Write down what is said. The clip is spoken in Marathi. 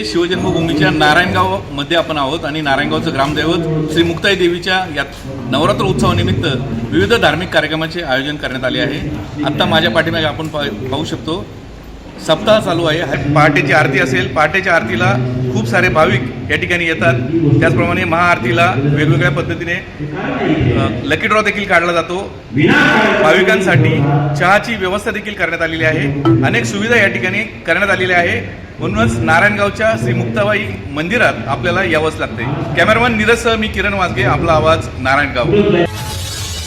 श्री शिवजन्मभूमीच्या नारायणगावमध्ये आपण आहोत आणि नारायणगावचं ग्रामदैवत श्री मुक्ताई देवीच्या या नवरात्र उत्सवानिमित्त विविध धार्मिक कार्यक्रमाचे आयोजन करण्यात आले आहे. आत्ता माझ्या पाठीमागे आपण पा- पाहू शकतो. सप्ताह चालू आहे. पहाटेची आरती असेल. पहाटेच्या आरतीला खूप सारे भाविक या ठिकाणी येतात. त्याचप्रमाणे महाआरतीला वेगवेगळ्या पद्धतीने लकी ड्रॉ देखील काढला जातो. भाविकांसाठी चहाची व्यवस्था देखील करण्यात आलेली आहे. अनेक सुविधा या ठिकाणी करण्यात आलेल्या आहे. म्हणूनच नारायणगावच्या श्री मुक्ताबाई मंदिरात आपल्याला यावंच लागते कॅमेरामॅन नीरजसह मी किरण वाजगे आपला आवाज नारायणगाव.